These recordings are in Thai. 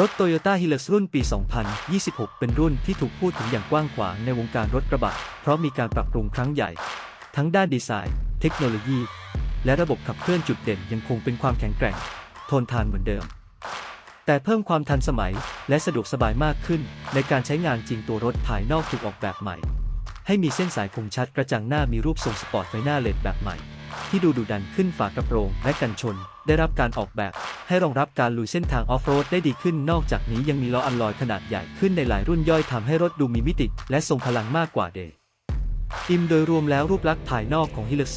รถโ Toyota h i l u x รุ่นปี 2026 เป็นรุ่นที่ถูกพูดถึงอย่างกว้างขวางในวงการรถกระบะ เพราะมีการปรับปรุงครั้งใหญ่ ทั้งด้านดีไซน์ เทคโนโลยี และระบบขับเคลื่อนจุดเด่นยังคงเป็นความแข็งแกร่ง ทนทานเหมือนเดิม แต่เพิ่มความทันสมัยและสะดวกสบายมากขึ้น ในการใช้งานจริงตัวรถภายนอกถูกออกแบบใหม่ ให้มีเส้นสายคมชัดกระจังหน้ามีรูปทรงสปอร์ตไฟหน้าเลดแบบใหม่ ที่ดูดุดันขึ้นฝากระโปรงและกันชน ได้รับการออกแบบ ให้รองรับการลุยเส้นทางออฟโรดได้ดีขึ้น นอกจากนี้ยังมีล้ออัลลอยขนาดใหญ่ขึ้นในหลายรุ่นย่อยทำให้รถดูมีมิติ และทรงพลังมากกว่าเดอิมโดยรวมแล้วรูปลักษณ์ภายนอกของ Hilux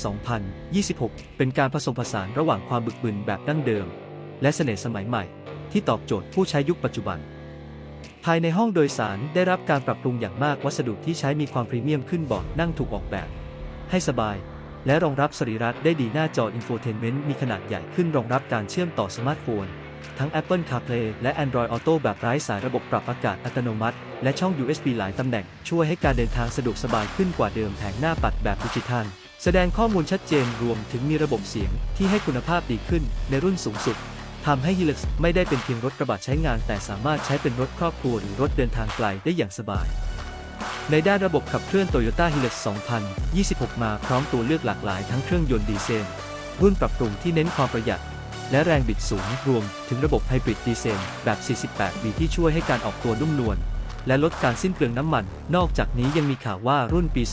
2026 เป็นการผสมผสานระหว่างความบึกบึนแบบดั้งเดิม และเสน่ห์สมัยใหม่ ที่ตอบโจทย์ผู้ใช้ยุคปัจจุบัน ภายในห้องโดยสารได้รับการปรับปรุงอย่างมากวัสดุที่ใช้มีความพรีเมียมขึ้นเบาะนั่งถูกออกแบบ ให้สบาย และรองรับสรีระได้ดีหน้าจออินโฟเทนเมนต์มีขนาดใหญ่ขึ้นรองรับการเชื่อมต่อสมาร์ทโฟน ทั้ง Apple CarPlay และ Android Auto แบบไร้สายระบบปรับอากาศอัตโนมัติ และช่อง USB หลายตำแหน่ง ช่วยให้การเดินทางสะดวกสบายขึ้นกว่าเดิมแผงหน้าปัดแบบดิจิทัลแสดงข้อมูลชัดเจนรวมถึงมีระบบเสียงที่ให้คุณภาพดีขึ้นในรุ่นสูงสุด ทำให้ Hilux ไม่ได้เป็นเพียงรถกระบะใช้งาน แต่สามารถใช้เป็นรถครอบครัวหรือรถเดินทางไกลได้อย่างสบาย ในด้านระบบขับเคลื่อน Toyota Hilux 2026 มาพร้อมตัวเลือกหลากหลายทั้งเครื่องยนต์ดีเซลรุ่นปรับปรุงที่เน้นความประหยัด และแรงบิดสูงรวมถึงระบบไฮบริดดีเซลแบบ 48V ที่ช่วยให้การออกตัวนุ่มนวลและลดการสิ้นเปลืองน้ำมัน นอกจากนี้ยังมีข่าวว่ารุ่นปี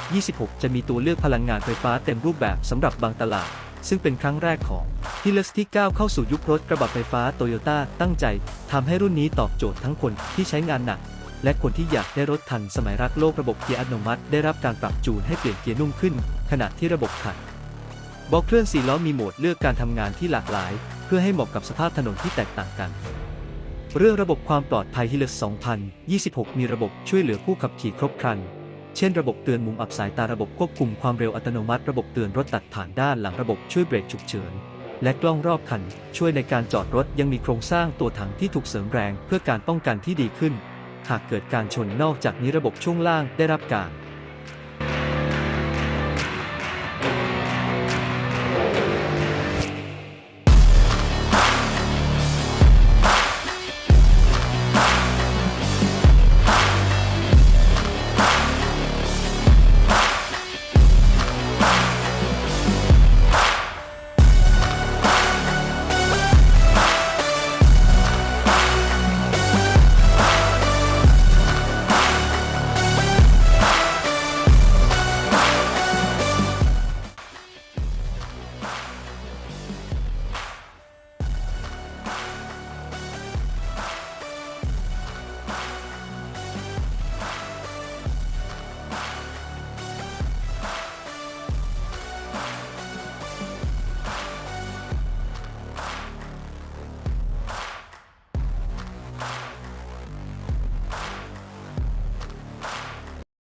2026 จะมีตัวเลือกพลังงานไฟฟ้าเต็มรูปแบบสำหรับบางตลาด ซึ่งเป็นครั้งแรกของ Hilux ที่ก้าวเข้าสู่ยุครถกระบะไฟฟ้าโตโยต้าตั้งใจทำให้รุ่นนี้ตอบโจทย์ทั้งคนที่ใช้งานหนัก และคนที่อยากได้รถทันสมัยรักโลกระบบเกียร์อัตโนมัติ ได้รับการปรับจูนให้เปลี่ยนเกียร์นุ่มขึ้น ขณะที่ระบบขัดบอกเคลื่อน4ล้อมีโหมดเลือกการทำงานที่หลากหลาย เพื่อให้เหมาะกับสภาพถนนที่แตกต่างกัน เรื่องระบบความปลอดภัย Hilux 2026 มีระบบช่วยเหลือผู้ขับขี่ครบครัน เช่นระบบเตือนมุมอับสายตาระบบควบคุมความเร็วอัตโนมัติ ระบบเตือนรถตัดฐานด้านหลังระบบช่วยเบรกฉุกเฉิน และกล้องรอบคัน ช่วยในการจอดรถยังมีโครงสร้างตัวถังที่ถูกเสริมแรงเพื่อการป้องกันที่ดีขึ้น หากเกิดการชนนอกจากนี้ระบบช่วงล่างได้รับการ